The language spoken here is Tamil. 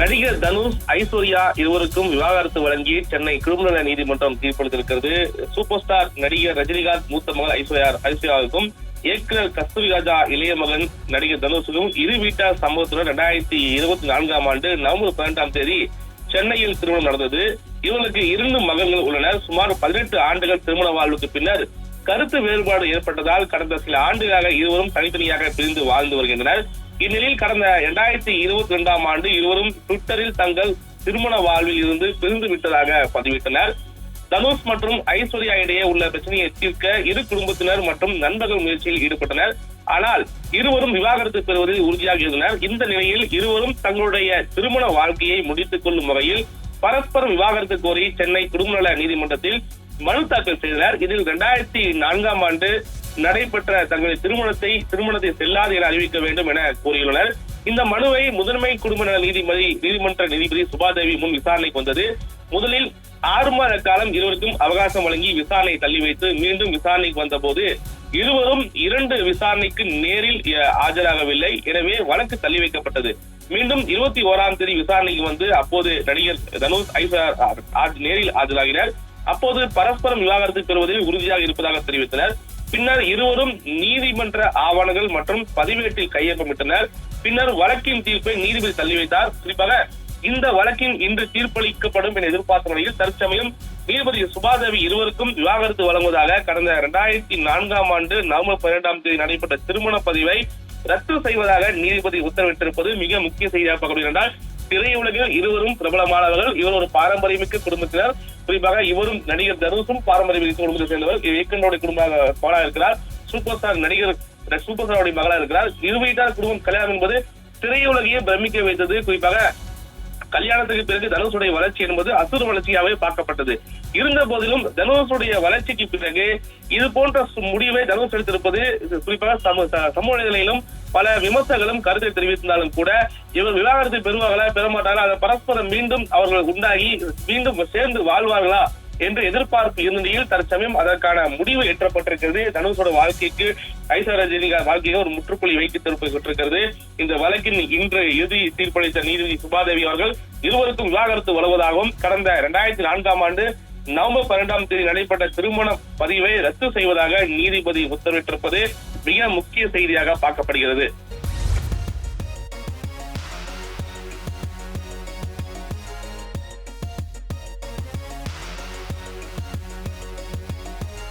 நடிகர் தனுஷ் ஐஸ்வர்யா இருவருக்கும் விவாகரத்து வழங்கி சென்னை கிரிமினல் நீதிமன்றம் தீர்ப்பளித்திருக்கிறது. சூப்பர் ஸ்டார் நடிகர் ரஜினிகாந்த் மூத்த மகள் ஐஸ்வர்யா ஐஸ்வர்யாவுக்கும் இயக்குனர் கஸ்தூரி ராஜா இளைய மகன் நடிகர் தனுஷுக்கும் இரு வீட்டார் சம்பவத்துடன் இரண்டாயிரத்தி இருபத்தி நான்காம் ஆண்டு நவம்பர் பதினெட்டாம் தேதி சென்னையில் திருமணம் நடந்தது. இவர்களுக்கு இரண்டு மகன்கள் உள்ளனர். சுமார் பதினெட்டு ஆண்டுகள் திருமண வாழ்வுக்கு பின்னர் கருத்து வேறுபாடு ஏற்பட்டதால் கடந்த சில ஆண்டுகளாக இருவரும் தனித்தனியாக பிரிந்து வாழ்ந்து வருகின்றனர். இந்நிலையில் கடந்த இரண்டாயிரத்தி இருபத்தி இரண்டாம் ஆண்டு இருவரும் ட்விட்டரில் தங்கள் திருமண வாழ்வில் இருந்து பிரிந்து விட்டதாக பதிவிட்டனர். தனுஷ் மற்றும் ஐஸ்வர்யா இடையே உள்ள பிரச்சனையை தீர்க்க இரு குடும்பத்தினர் மற்றும் நண்பர்கள் முயற்சியில் ஈடுபட்டனர். ஆனால் இருவரும் விவாகரத்து பெறுவதில் உறுதியாக இருந்தனர். இந்த நிலையில் இருவரும் தங்களுடைய திருமண வாழ்க்கையை முடித்துக் கொள்ளும் வகையில் பரஸ்பரம் விவாகரத்து கோரி சென்னை குடும்பநல நீதிமன்றத்தில் மனு தாக்கல் செய்தனர். இதில் இரண்டாயிரத்தி நான்காம் ஆண்டு நடைபெற்ற தங்களது திருமணத்தை திருமணத்தை செல்லாது என அறிவிக்க வேண்டும் என கூறியுள்ளனர். இந்த மனுவை முதன்மை குடும்ப நல நீதிபதி நீதிமன்ற நீதிபதி சுபாதேவி முன் விசாரணைக்கு வந்தது. முதலில் ஆறு மாத காலம் இருவருக்கும் அவகாசம் வழங்கி விசாரணை தள்ளி வைத்து மீண்டும் விசாரணைக்கு வந்தபோது இருவரும் இரண்டு விசாரணைக்கு நேரில் ஆஜராகவில்லை. எனவே வழக்கு தள்ளி வைக்கப்பட்டது. மீண்டும் இருபத்தி ஓராம் தேதி விசாரணைக்கு வந்து அப்போது நடிகர் தனுஷ் ஐசர் நேரில் ஆஜராகினர். அப்போது பரஸ்பரம் விவாகரத்து பெறுவதில் உறுதியாக இருப்பதாக தெரிவித்தனர். பின்னர் இருவரும் நீதிமன்ற ஆவணங்கள் மற்றும் பதிவேட்டில் கையொப்பமிட்டனர். பின்னர் வழக்கின் தீர்ப்பை நீதிபதி தள்ளி வைத்தார். குறிப்பாக இந்த வழக்கின் இன்று தீர்ப்பளிக்கப்படும் என எதிர்பார்த்த நிலையில் தற்சமயம் நீதிபதி சுபாதேவி இருவருக்கும் விவாகரத்து வழங்குவதாக கடந்த இரண்டாயிரத்தி நான்காம் ஆண்டு நவம்பர் பன்னிரெண்டாம் தேதி நடைபெற்ற திருமண பதிவை ரத்து செய்வதாக நீதிபதி உத்தரவிட்டிருப்பது மிக முக்கிய செய்தியாக பார்க்கப்படுகிறது. என்றால் திரையுலகில் இருவரும் பிரபலமானவர்கள். இவர் ஒரு பாரம்பரியமிக்க குடும்பத்தினர். குறிப்பாக இவரும் நடிகர் தனுஷும் பாரம்பரியமிக்க குடும்பத்தை சேர்ந்தவர். இவர் இயக்குனருடைய குடும்ப மகளாக இருக்கிறார் சூப்பர் ஸ்டார் நடிகர் சூப்பர் ஸ்டாருடைய மகளா இருக்கிறார். இருவீட்டார் குடும்பம் கல்யாணம் என்பது திரையுலகையே பிரமிக்க வைத்தது. குறிப்பாக கல்யாணத்துக்கு பிறகு தனுஷுடைய வளர்ச்சி என்பது அசுர வளர்ச்சியாகவே பார்க்கப்பட்டது. இருந்த போதிலும் தனுஷுடைய வளர்ச்சிக்கு பிறகு இது போன்ற முடிவை தனுஷ் எடுத்திருப்பது குறிப்பாக சமூக நிலையிலும் பல விமர்சகர்களும் கருத்தை தெரிவித்திருந்தாலும் கூட இவர் விவாகரத்தை பெறுவார்களா பெறமாட்டார்களா அதை பரஸ்பரம் மீண்டும் அவர்கள் உண்டாகி மீண்டும் சேர்ந்து வாழ்வார்களா என்று எதிர்பார்ப்பு இருந்த நிலையில் தற்சமயம் அதற்கான முடிவு எட்டப்பட்டிருக்கிறது தனுஷோட வாழ்க்கைக்கு ஐஸ்வர்யா ரஜினிகா வாழ்க்கையை ஒரு முற்றுப்புள்ளி வைத்து திருப்பப்பட்டிருக்கிறது இந்த வழக்கின் இன்று இறுதி தீர்ப்பளித்த நீதிபதி சுபாதேவி அவர்கள் இருவருக்கும் விவாகரத்து வழங்குவதாகவும் கடந்த இரண்டாயிரத்தி நான்காம் ஆண்டு நவம்பர் பன்னெண்டாம் தேதி நடைபெற்ற திருமண பதிவை ரத்து செய்வதாக நீதிபதி உத்தரவிட்டிருப்பது மிக முக்கிய செய்தியாக பார்க்கப்படுகிறது.